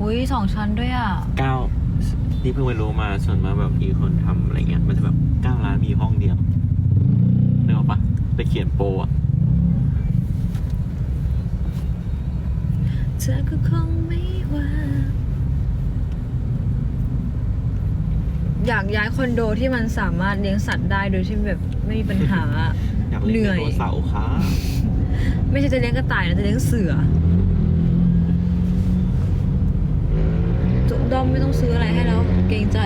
อุ้ยสองชั้นด้วยอะ เก้านี่เพิ่งไปรู้มาส่วนมากแบบมีคนทำอะไรเงี้ย มันจะแบบเก้าล้านมีห้องเดียวนึกออกปะไปเขียนโปรอะเธอก็คงไม่ว่า อยากย้ายคอนโดที่มันสามารถเลี้ยงสัตว์ได้โดยที่แบบไม่มีปัญหา อยากเล่นเหนื่ไดอย โนเสาร์ค่ะ ไม่ใช่จะเลี้ยงกระต่ายนะจะเลี้ยงเสือจุกด้อม ไม่ต้องซื้ออะไรให้แล้ว เกรงใจ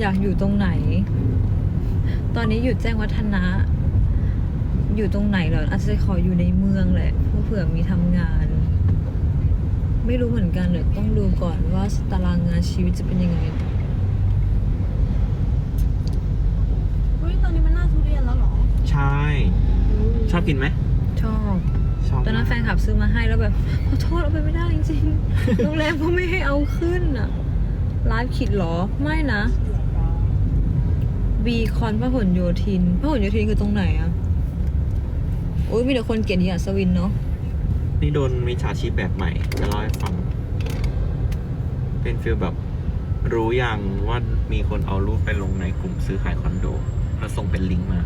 อยากอยู่ตรงไหน ตอนนี้อยู่แจ้งวัฒนะ อยู่ตรงไหนเหรออาจจะขออยู่ในเมืองแหละเพราะเผื่อมีทำงาน ไม่รู้เหมือนกันเดี๋ยวต้องดูก่อนว่าตารางงานชีวิตจะเป็นยังไงเฮ้ยตอนนี้มันหน้าทุเรียนแล้วเหรอ ใช่ ชอบกินไหม ชอบชอบตอนนั้นแฟนคลับซื้อมาให้แล้วแบบขอโทษเอาไปไม่ได้จริงๆ โรงแรมก็ไม่ให้เอาขึ้นอะไลฟ์คิดเหรอ ไม่นะบีคอนพหลโยธินพหลโยธินคือตรงไหนอะโอ้ยมีแต่คนเกลียดอีอัศวินเนาะนี่โดนมิจฉาชีพแบบใหม่จะเล่าให้ฟัง เป็นฟีลแบบรู้ยังว่ามีคนเอารูปไปลงในกลุ่มซื้อขายคอนโด แล้วส่งเป็นลิงก์มา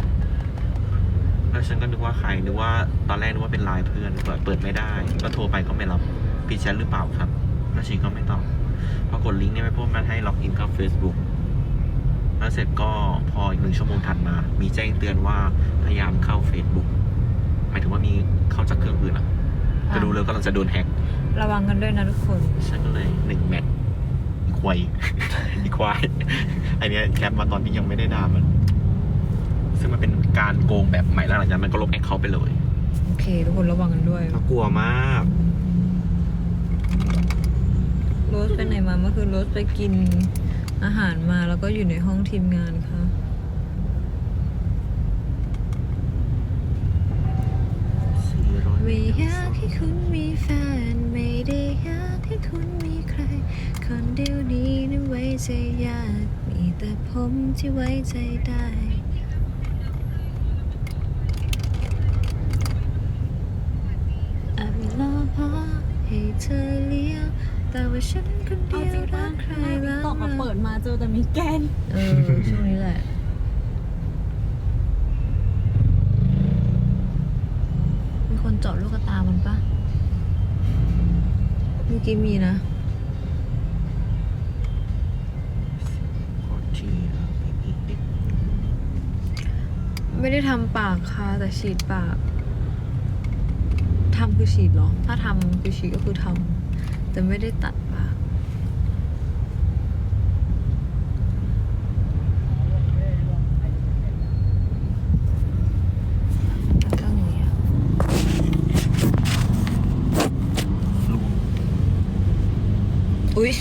แล้วฉันก็นึกว่าใครนึกว่าตอนแรกนึกว่าเป็นไลน์เพื่อนเปิดเปิดไม่ได้ ก็โทรไปก็ไม่รับผิดแชทหรือเปล่าครับ แล้วชีก็ไม่ตอบพอกดลิงก์เนี่ยไม่พบมันให้ล็อกอินเข้า Facebook แล้วเสร็จก็พออีกหนึ่งชั่วโมงถัดมา มีแจ้งเตือนว่าพยายามเข้า Facebook หมายถึงว่ามีเข้าจากเครื่องอื่นอะจะดูเลยกำลังจะโดนแฮ็กระวังกันด้วยนะทุกคนฉันก็เลยหนึ่งแมตช์อีควายอีควายอันเนี้ยแคปมาตอนที่ยังไม่ได้ด่ามัน ซึ่งมันเป็นการโกงแบบใหม่แล้วหลังจากนั้นมันก็ลบแอคเคาท์ไปเลย โอเค ทุกคนระวังกันด้วยน่ากลัวมาก โรสไปไหนมาเมื่อคืนโรสไปกินอาหารมาแล้วก็อยู่ในห้องทีมงานค่ะไม่อยากให้คุณมีแฟน ไม่ได้อยากให้คุณมีใคร คนเดียวนี้นั้นไว้ใจยาก มีแต่ผมที่ไว้ใจได้อาจไม่รอพอให้ เธอเลี้ยวแต่ว่าฉันคนเอาเดียวจริงรัป่ะกใครหน้าติ๊กแล้วต็อกมาเปิดมาเจอแต่มีแกนเออช่วงนี้แหละมีคนเจาะลูกตามันปะเมื่อกี้มีนะโคตรเชียร์อีกนิดไม่ได้ทำปากค่ะแต่ฉีดปาก ทำคือฉีดเหรอ ถ้าทำคือฉีดก็คือทำแต่ไม่ได้ตัดปากอย่างเงี้ยลุงอุ้ย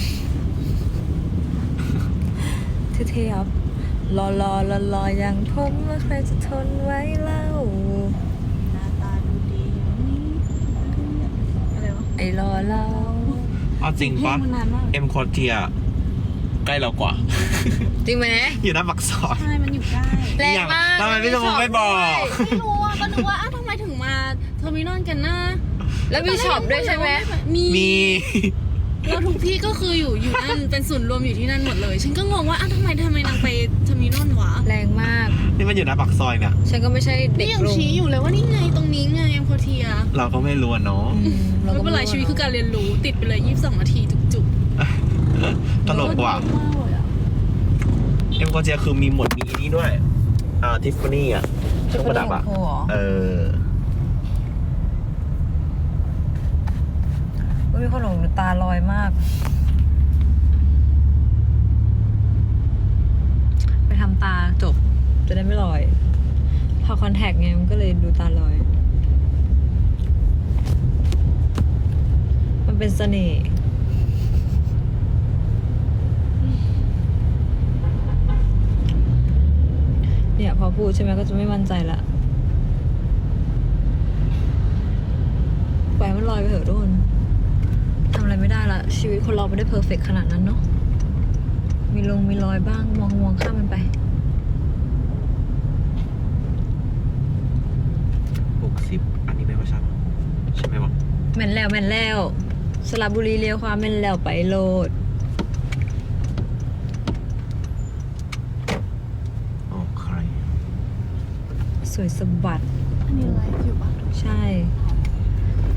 เท่ๆครับรอรอรอรอย่างผมว่าใครจะทนไว้เล่าตาดูดีอะไรวะไอ้รอเล่าเอาจริงปะเพลงมันนานมากเอ็มคอเทียใกล้เรากว่า จริงไหมอยู่หน้าปักซอยใช่มันอยู่ใกล้แรงมากทำไมพี่สมองไม่บอก ไม่รู้อะก็นึกว่าอ้าวทำไมถึงมาเทอร์มินอลกันนะแล้วมีช็อปด้วยใช่ไหมมีมีแล้วทุกที่ก็คืออยู่อยู่นั่นเป็นศูนย์รวมอยู่ที่นั่นหมดเลย ฉันก็งงว่าอ้าวทำไมทำไมนางไป เทอร์มินอลวะแรงมาก นี่มันอยู่หน้าปักซอยเนี่ยฉันก็ไม่ใช่เด็นี่กยังลงชี้อยู่เลยว่านี่ไงตรงนี้ไงเอ็มโคเทียเราก็ไม่รู้อะเนาะอืมเราไม่ก็เป็นไรชีวิตคือการเรียนรู้ติดไปเลย 22 นาทีจุกตลกกว่ามากเลยอะเอ็มคอเทียคือมีหมดมีอันนี้ด้วย อ่าทิฟฟานี่อะเครื่องประดับอะโอ้โหเอออุ๊ยมีคนหลงตาลอยมาก ไปทำ ตาจบจะได้ไม่ลอยพอคอนแทคไงมันก็เลยดูตาลอย มันเป็นเสน่ห์เนี่ย พอพูดใช่ไหมก็จะไม่มั่นใจละปล่อยมันลอยไปเถอะทุกคนทำอะไรไม่ได้ละ ชีวิตคนเราไม่ได้เพอร์เฟกขนาดนั้นเนาะมีลงมีรอยบ้างมองมองข้ามมันไป ปกสิบอันนี้ไม่ว่าใช่ปะใช่ไหมวะแม่นแล้วแม่นแล้ว สระบุรีเลี้ยวความแม่นแล้วไปโลดออกใครสวยสะบัด อันนี้ไลฟ์อยู่ปะใช่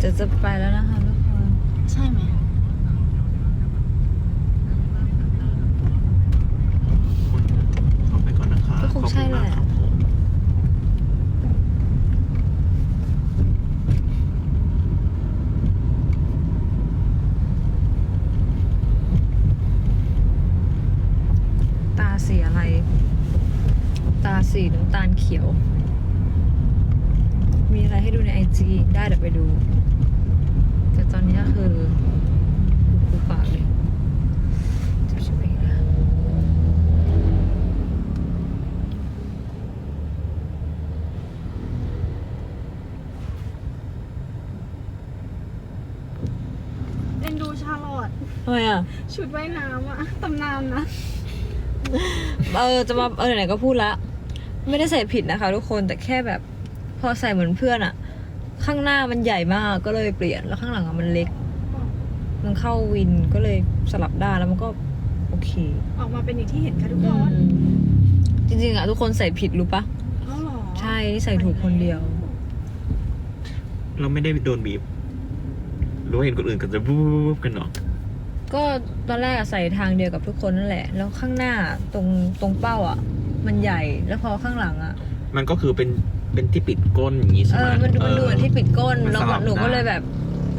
จะจะไปแล้วนะคะทุกคน ใช่ไหมขอไปก่อนนะคะก็คงใช่แหละ ขอบคุณมากครับผม ตาสีอะไร ตาสีน้ำตาลเขียว มีอะไรให้ดูในไอจีได้เดี๋ยวไปดู แต่ตอนนี้ก็คือกูปากเลยจะช่วยนะเอ็นดูชาลอตทำไมอะ ชุดว่ายน้ำอะตำนานนะ เออ จะมา เออไหนๆก็พูดละ ไม่ได้ใส่ผิดนะคะ ทุกคนแต่แค่แบบพอใส่เหมือนเพื่อนอะข้างหน้ามันใหญ่มากก็เลยเปลี่ยนแล้วข้างหลังอะมันเล็ก มันเข้าวินก็เลยสลับได้านแล้วมันก็โอเคออกมาเป็นอย่างที่เห็นค่ะทุกคนจริงๆอะทุกคนใส่ผิดรู้ปะอ๋อเหรอใช่นี่ใส่ถูกคนเดียว เราไม่ได้โดนบีบรู้เห็นคนอื่นก็จะบู๊บกันเนาะก็ตอนแรกอะใส่ทางเดียวกับทุกคนนั่นแหละ แล้วข้างหน้าตรงตรงเป้าอะ มันใหญ่แล้วพอข้างหลังอะมันก็คือเป็นเป็นที่ปิดก้นอย่างนี้ใช่เอไหมอมันดูมันดูเหมือนที่ปิดก้นมันแล้วสลับหนูก็ได้เลยแบบ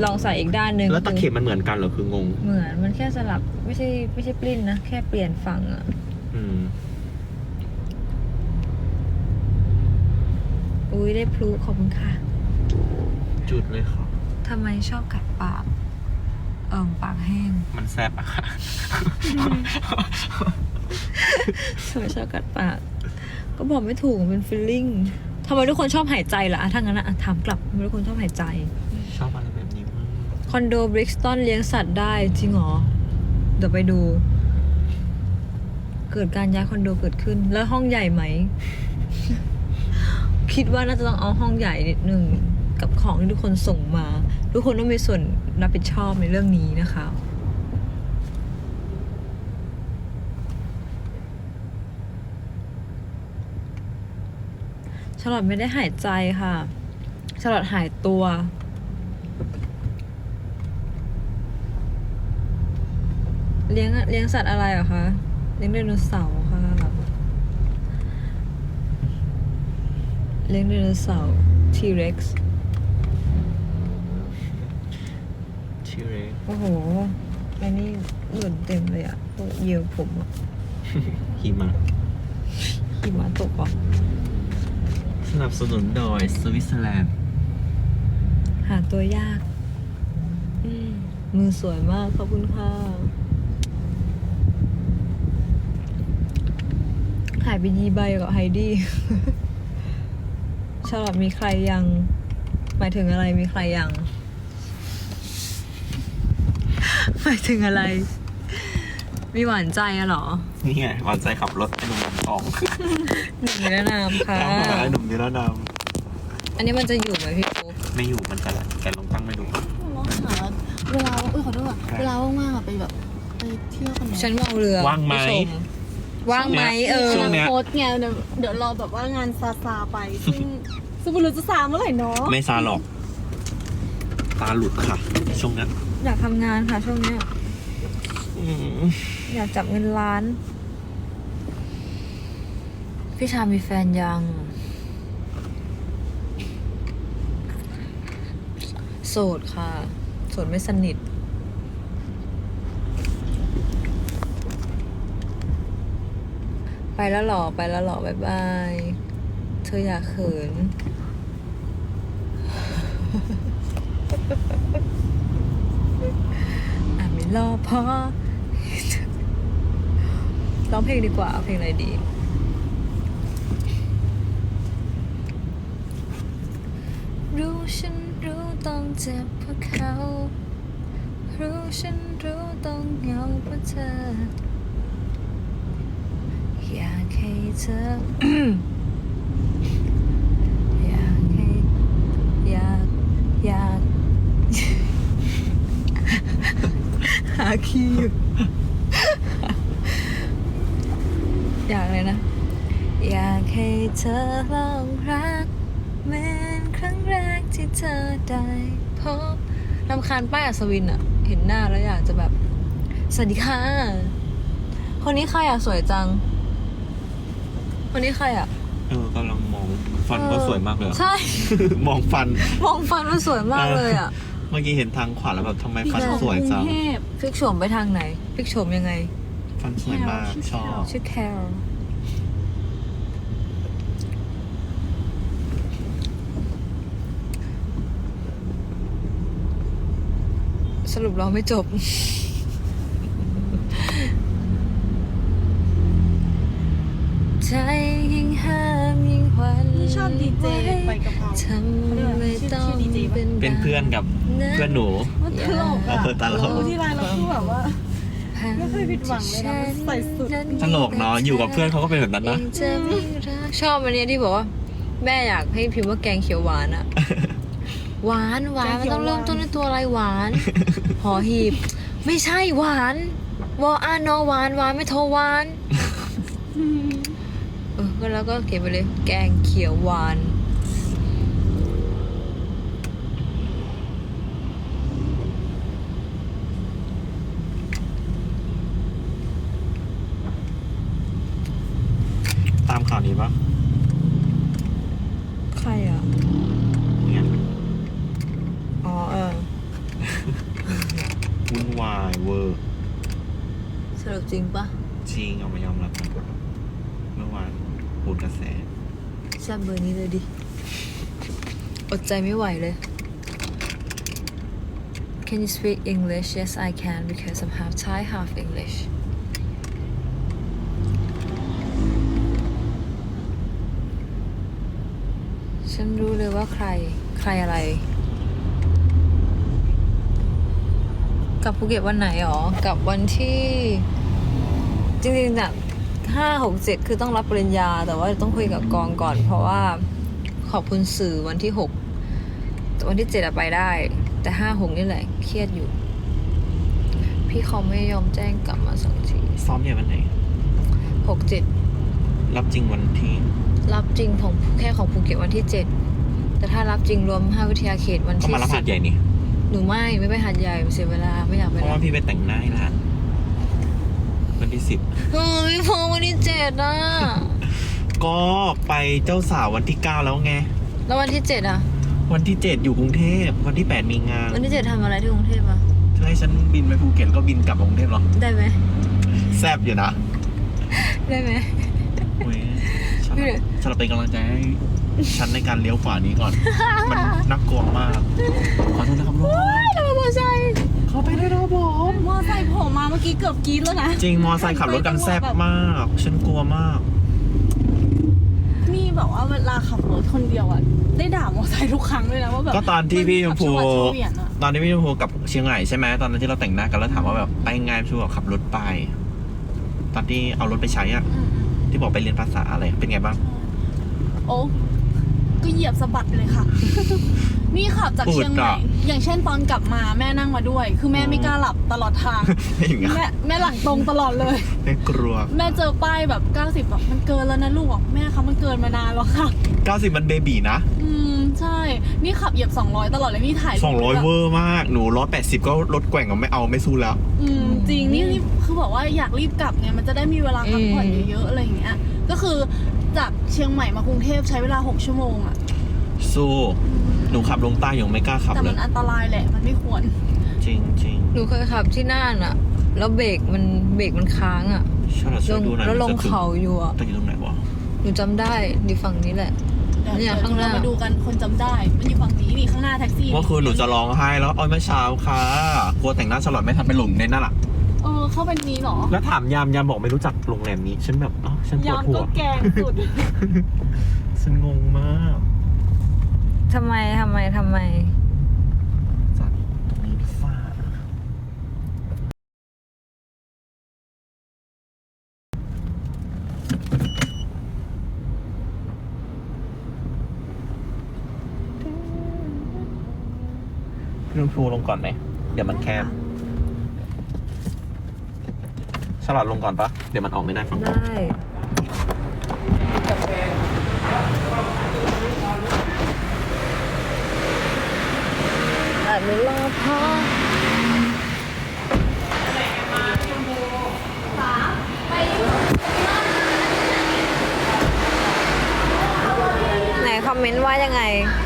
ลองใส่อีกด้านหนึ่งแล้วตะเข็บมันเหมือนกันเหรอคืองง เหมือนมันแค่สลับไม่ใช่ไม่ใช่ปลิ้นนะแค่เปลี่ยนฝั่งอะอืม อุ้ยได้พลุขอบคุณค่ะจุดเลยค่ะ ทำไมชอบกัดปากเอิ่มปากแห้ง มันแซบอะค่ะ ทำไมชอบกัดปาก ก็บอกไม่ถูกมันเป็นฟีลลิ่งทำไมทุกคนชอบหายใจล่ะอะถ้างั้นอะอะถามกลับทำไมทุกคนชอบหายใจ ชอบอะไรแบบนี้มากคอนโดบริกสตันเลี้ยงสัตว์ได้จริงเหรอ เดี๋ยวไปดู เกิดการย้ายคอนโดเกิดขึ้น แล้วห้องใหญ่ไหม คิดว่าน่าจะต้องเอาห้องใหญ่นิดนึงกับของที่ทุกคนส่งมา ทุกคนต้องมีส่วนรับผิดชอบในเรื่องนี้นะคะ ลอดไม่ได้หายใจค่ะ ฉลอดหายตัว เลี้ยงเลี้ยงสัตว์อะไรเหรอคะ เลี้ยงไดโนเสาร์ค่ะ เลี้ยงไดโนเสาร์ทีเร็กซ์ชื่อเรกโอ้โหอันนี้หล่นเต็มเลยอะพวกเหยี่ยวผมอะหิมะหิมะตกอะส นับสนุนโดยสวิตเซอร์แลนด์ หาตัวยากมือสวยมาก ขอบคุณค่ะ หายไปยีใบกับไฮดี้ ชาลอตมีใครยัง หมายถึงอะไรมีใครยัง หมายถึงอะไร มีหวานใจอะเหรอ นี่ไงหวานใจขับรถไอ้ห นุ่มทองหนึ่งนิรนามค่ะตามหาไอ้หนุ่มนิรนามอันนี้มันจะอยู่ไหมพี่ปุ๊กไม่อยู่มันจะแกลองตั้งไม่ดูลองหาเวลาเอ้ยขอโทษอะเวลาว่างๆอะไปแบบไปเที่ยวกันไหมฉันมองเรือว่างไหม ผู้ชว่างไหมเออ ช่วงเนี้ย โพสต์ไงเดี๋ยวเดี๋ยวรอแบบว่างานซาซาๆไป ซึ่งซึ่งไม่รู้จะซาเมื่อไหร่เนาะไม่ซาหรอก ตาหลุดค่ะ ช่วงนั้นอยากทำงานค่ะช่วงเนี้ยอืมอยากจับเงินล้าน พี่ชามีแฟนยัง โสดค่ะ โสดไม่สนิท ไปแล้วหรอ ไปแล้วหรอบายบาย เธออยากเขิน อะไม่รอพอร้องเพลงดีกว่าเอาเพลงอะไรดี ฉันรู้ต้องเจ็บเพราะเขา รู้ฉันรู้ต้องเหงาเพราะเธอ อยากให้เธอ อยากให้ อยาก อยาก หาคีย์อยู่ อยากเลยนะ อยากให้เธอลองรัก เหมือนครั้งแรกที่เธอได้พบรำคาญป้ายอัศวินอะเห็นหน้าแล้วอยากจะแบบ สวัสดีค่ะ คนนี้ใครอะสวยจัง คนนี้ใครอะเออกำลังมองฟันก็สวยมากเลยอะใช่ มองฟัน มองฟันมันสวยมากเลยอะเมื่อกี้เห็นทางขวาแล้วแบบทำไมฟันสวยจังกรุงเทพพลิกโฉมไปทางไหนพลิกโฉมยังไง ฟันสวยมากชื่อชอบชื่อแคล รุปเราไม่จบ ใจยิ่งห้ามยิ่งหวันนี่ชอบดีเจไหวไปกะเพราทำไม่ต้องชื่อ DJ ปะเป็นเพื่อนกับเพื่อนหนูว่าตลกเออะอตลกดูที่ไลน์เราคือแบบว่าไม่เคยผิดหวังเลยนะมันใส่สุดตลกเนาะอยู่กับเพื่อนเขาก็เป็นแบบนั้นนะยังจะไม่รักชอบอันเนี้ยที่บอกว่า แม่อยากให้พิมพ์ว่าแกงเขียวหวานอะ หวานหวานมันต้องเริ่มต้นด้วยตัวอะไรหวาน หอหีบ ไม่ใช่หวาน วออานอหวานหวานไม่โทรหวาน เออก็แล้วก็เขียนไปเลย แกงเขียวหวาน ตามข่าวนี้ปะ ใครอะ เนี่ย อ๋อเออ วุ่นวายเวอร์ ส รุปจริงปะจริงเอามายอมรับกันเมื่อวานปูดกระแสแซ่บเบอร์นี้เลยดิ อดใจไม่ไหวเลย Can you speak English? Yes, I can because I'm half Thai, half English. ฉันรู้เลยว่าใครใครอะไร กลับภูเก็ตวันไหนหรอกลับวันที่ จริงๆน่ะห้าหกเจ็ดคือต้องรับปริญญา แต่ว่าต้องคุยกับกองก่อน เพราะว่าขอบคุณสื่อวันที่หกแต่วันที่เจ็ดอะไปได้ แต่ห้าหกนี่แหละเครียดอยู่ พี่เขาไม่ยอมแจ้งกลับมาสักทีซ้อมใหญ่วันไหนหกเจ็ดรับจริงวันที่ รับจริงของแค่ของภูเก็ตวันที่เจ็ดแต่ถ้ารับจริงรวมห้าวิทยาเขตวันก็ที่มารับสิหาบดใหญ่นี่หนูไม่ไม่ไปหาดใหญ่เสียเวลาไม่อยากไปเพราะรัว่าบพี่ไปแต่งหน้าให้ร้าน วันที่สิบเฮ้ยพอวันที่เจ็ดอะก็ไปเจ้าสาววันที่เก้าแล้วไง แล้ววันที่เจ็ดอะวันที่เจ็ดอยู่กรุงเทพวันที่แปดมีงานวันที่เจ็ดทำอะไรที่กรุงเทพอะเธอให้ฉันบินไปภูเก็ตก็บินกลับมากรุงเทพเหรอ ได้ไหมแซบอยู่นะ ได้ไหมเว้ยฉันพี่ฉันเป็นกำลังใจให้ฉันในการเลี้ยวขวานี้ก่อน มันน่ากลัวมาก ขอโทษนะครับลูกเรามอไซค์ เขาไปได้รอบผม มอไซค์โผล่มาเมื่อกี้เกือบกรี๊ดแล้วนะจริงมอไซค์ขับรถกันแซบมาก ฉันกลัวมาก นี่แบบว่าเวลาขับรถคนเดียวอะ ได้ด่ามอไซค์ทุกครั้งเลยนะว่าแบบก็ตอนที่พี่ชมพูขับจังหวัดเฉวียนอะตอนที่พี่ชมพูกับเชียงใหม่ใช่ไหมตอนนั้นที่เราแต่งหน้ากันแล้วถามว่าแบบไปไงพี่ชมพูบอกขับรถไป ตอนที่เอารถไปใช้อะอืมที่บอกไปเรียนภาษาอะไรเป็นไงบ้างๆโอ้ก็เหยียบสะบัดไปเลยค่ะ นี่ขับจากเชียงใหม่อุดอะอย่างเช่นตอนกลับมาแม่นั่งมาด้วย คือแม่ไม่กล้าหลับตลอดทางอย่างเงี้ยแม่แม่หลังตรงตลอดเลยไม่กลัว แม่เจอป้ายแบบ 90แบบมันเกินแล้วนะลูกบอกแม่คะมันเกินมานานแล้วค่ะ 90 มันเบบีนะ อืมใช่ นี่ขับเหยียบ 200 ตลอดเลยนี่ถ่าย200 เวอร์มากหนู180ก็รถแกว่งก็ไม่เอาไม่สู้แล้ว อืมจริงนี่นี่คือบอกว่าอยากรีบกลับไงมันจะได้มีเวลาพักผ่อนอืมเยอะๆอะไรอย่างเงี้ยก็คือจากเชียงใหม่มากรุงเทพใช้เวลา 6 ชั่วโมงอะสู้ หนูขับลงใต้ยังไม่กล้าขับแต่เลมัย นอันตรายแหละ มันไม่ควร จริงจริงหนูเคยขับที่น่านอะแล้วเบรกมันเบรกมันค้างอะชอบลช่วยงดูหน่อยแล้วลงมันจะถึเขาอยู่อะต้องอยู่ตรงไหนวะหนูจำได้อยู่ฝั่งนี้แหละเดี๋ยวเนี่ยเดี๋ยวข้างหน้า เรามาดูกันคนจำได้ มันอยู่ฝั่งนี้นี่ข้างหน้าแท็กซี่เมื่อคืนหนูจะร้องไห้แล้วอ้อยเมื่อเช้าค่ะกลัวแต่งหน้าฉลอดไม่ทันไปหลงในนั่นแหละเออเข้าเป็นนี้เหรอ แล้วถามยามยามบอกไม่รู้จักโรงแรมนี้ ฉันแบบอ๋อฉันปวยาดมหัก็วแกงสุด ฉันงงมาก ทำไมทำไมทำไมจากตรงนี้ฟ้าพี่นุ่นพูลงก่อนไหม เดี๋ยวมันแคบฉลาดลงก่อนปะเดี๋ยวมันออกไม่ได้ฝั่งได้ อาจไม่รอพอไหนคอมเมนต์ว่ายังไง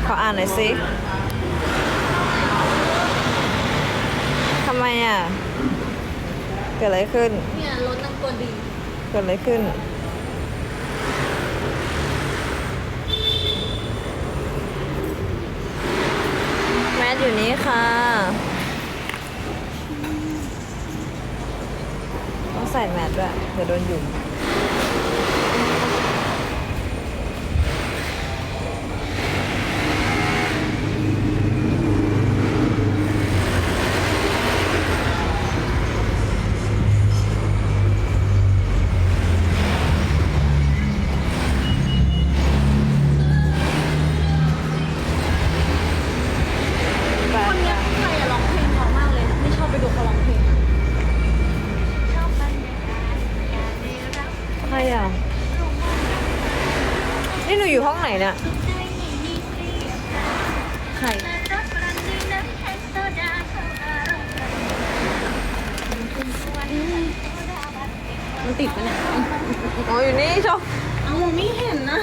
ขออ่านหน่อยสิทำไมอะ เกิดอะไรขึ้น เนี่ยรถนั่งตัวดี เกิดอะไรขึ้น แมท อยู่นี้ค่ะต้องใส่แมสด้วยเดี๋ยวโดนยุง ไหนเนี่ยใครมันติดปะเนี่ยอ๋ออยู่นี่ชมเอามองไม่เห็นนะ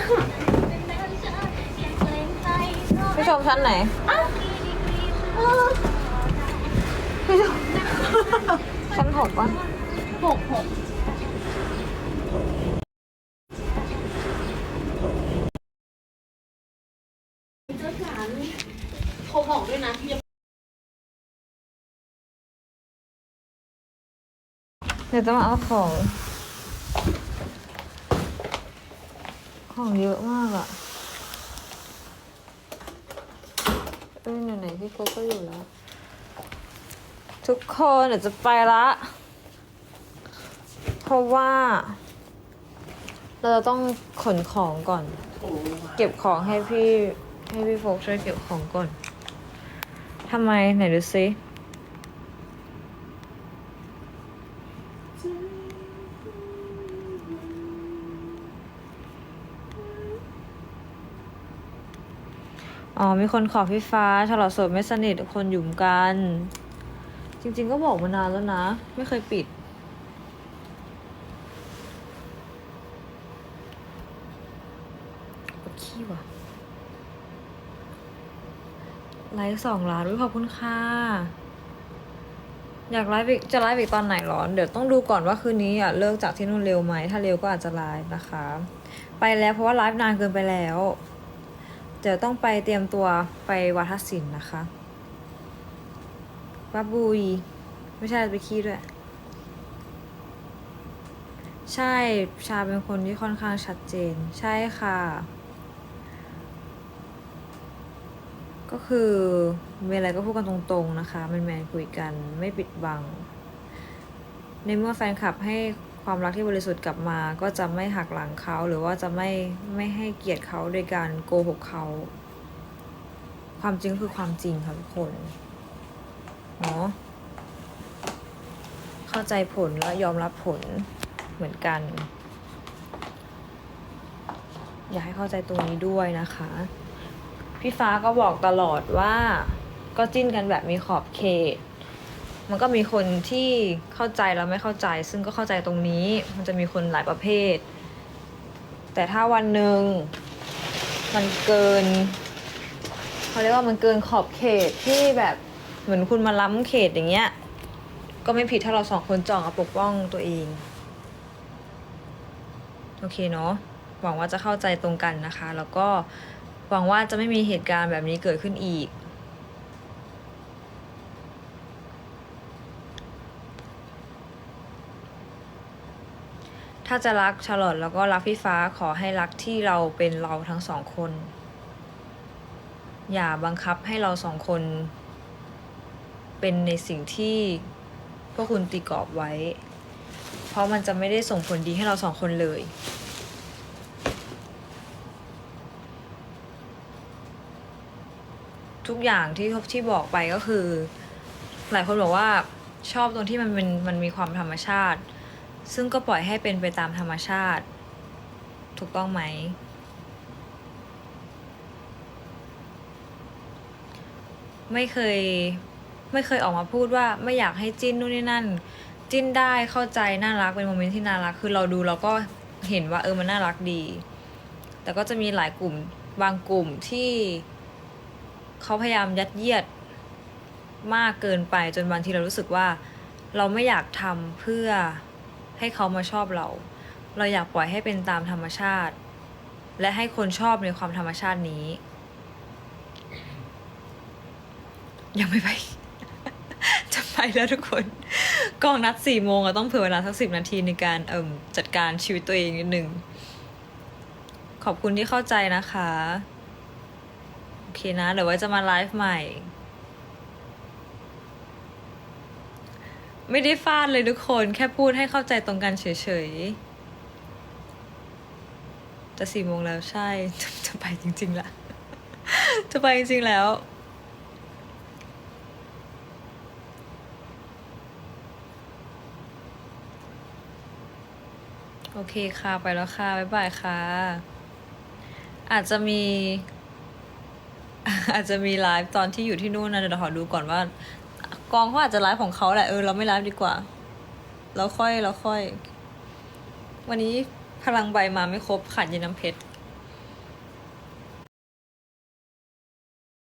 พี่ชมชั้นไหนพี่ชมชั้นหกปะหกหก เขาบอกด้วยนะอย่เดี๋ยวจะมาเอาของ ของเยอะมากอะเอ้ยไหนๆพี่โกก็อยู่แล้ว ทุกคนเดี๋ยวจะไปละ เพราะว่า เราจะต้องขนของก่อน เก็บของให้พี่ ให้พี่โฟกช่วยเก็บของก่อนทำไมไหนดูซิอ๋อ มีคนขอพี่ฟ้าฉลอดสดไม่สนิทคนหยุมกัน จริง ๆ ก็บอกมานานแล้วนะ ไม่เคยปิด ปวดขี้ว่ะ ไลฟ์สองล้านด้วยขอบคุณค่ะ อยากไลฟ์จะไลฟ์อีกตอนไหนหรอ เดี๋ยวต้องดูก่อนว่าคืนนี้อะเลิกจากที่นู่นเร็วไหม ถ้าเร็วก็อาจจะไลฟ์นะคะ ไปแล้วเพราะว่าไลฟ์นานเกินไปแล้ว เดี๋ยวต้องไปเตรียมตัวไปวัฒนศิลป์นะคะบาบุยไม่ใช่ไปขี้ด้วย ใช่ชาเป็นคนที่ค่อนข้างชัดเจน ใช่ค่ะ ก็คือมีอะไรก็พูดกันตรงๆนะคะแมนๆคุยกันไม่ปิดบัง ในเมื่อแฟนคลับให้ความรักที่บริสุทธิ์กลับมา ก็จะไม่หักหลังเขาหรือว่าจะไม่ไม่ให้เกียรติเขาโดยการโกหกเขา ความจริงคือความจริงค่ะทุกคนเนาะเข้าใจผลและยอมรับผลเหมือนกัน อยากให้เข้าใจตรงนี้ด้วยนะคะ พี่ฟ้าก็บอกตลอดว่าก็จิ้นกันแบบมีขอบเขต มันก็มีคนที่เข้าใจแล้วไม่เข้าใจ ซึ่งก็เข้าใจตรงนี้ มันจะมีคนหลายประเภท แต่ถ้าวันหนึ่งมันเกินเขาเรียกว่ามันเกินขอบเขตที่แบบเหมือนคุณมาล้ำเขตอย่างเงี้ย ก็ไม่ผิดถ้าเราสองคนจองอาปกป้องตัวเอง โอเคเนาะหวังว่าจะเข้าใจตรงกันนะคะ แล้วก็ หวังว่าจะไม่มีเหตุการณ์แบบนี้เกิดขึ้นอีก ถ้าจะรักชาลอตแล้วก็รักพี่ฟ้าขอให้รักที่เราเป็นเราทั้งสองคน อย่าบังคับให้เราสองคน เป็นในสิ่งที่พวกคุณตีกรอบไว้ เพราะมันจะไม่ได้ส่งผลดีให้เราสองคนเลย ทุกอย่างที่ที่บอกไปก็คือ หลายคนบอกว่าชอบตรงที่มันเป็นมันมีความธรรมชาติ ซึ่งก็ปล่อยให้เป็นไปตามธรรมชาติ ถูกต้องไหม ไม่เคยไม่เคยออกมาพูดว่าไม่อยากให้จิ้นนู่นนี่นั่น จิ้นได้เข้าใจน่ารักเป็นโมเมนต์ที่น่ารัก คือเราดูเราก็เห็นว่าเออมันน่ารักดี แต่ก็จะมีหลายกลุ่มบางกลุ่มที่ เขาพยายามยัดเยียดมากเกินไปจนบางทีเรารู้สึกว่า เราไม่อยากทำเพื่อให้เขามาชอบเรา เราอยากปล่อยให้เป็นตามธรรมชาติ และให้คนชอบในความธรรมชาตินี้ ยังไม่ไป จะไปแล้วทุกคน กองนัดสี่โมงอะต้องเผื่อเวลาสักสิบนาทีในการเอิ่มจัดการชีวิตตัวเองนิดหนึ่งขอบคุณที่เข้าใจนะคะ เคนะเดี๋ยวไว้จะมาไลฟ์ใหม่ ไม่ได้ฟาดเลยทุกคน แค่พูดให้เข้าใจตรงกันเฉยๆจะสี่โมงแล้วใช่จะจะไปจริงๆละจะไปจริงๆแล้วโอเคค่ะ ไปแล้วค่ะ บ๊ายบายค่ะ อาจจะมี อาจจะมีไลฟ์ตอนที่อยู่ที่นู่นนะเดี๋ยวขอดูก่อนว่า กองเขาอาจจะไลฟ์ของเขาแหละเออเราไม่ไลฟ์ดีกว่าเราค่อยเราค่อย วันนี้พลังใบมาไม่ครบขาดเย็นน้ำเพชร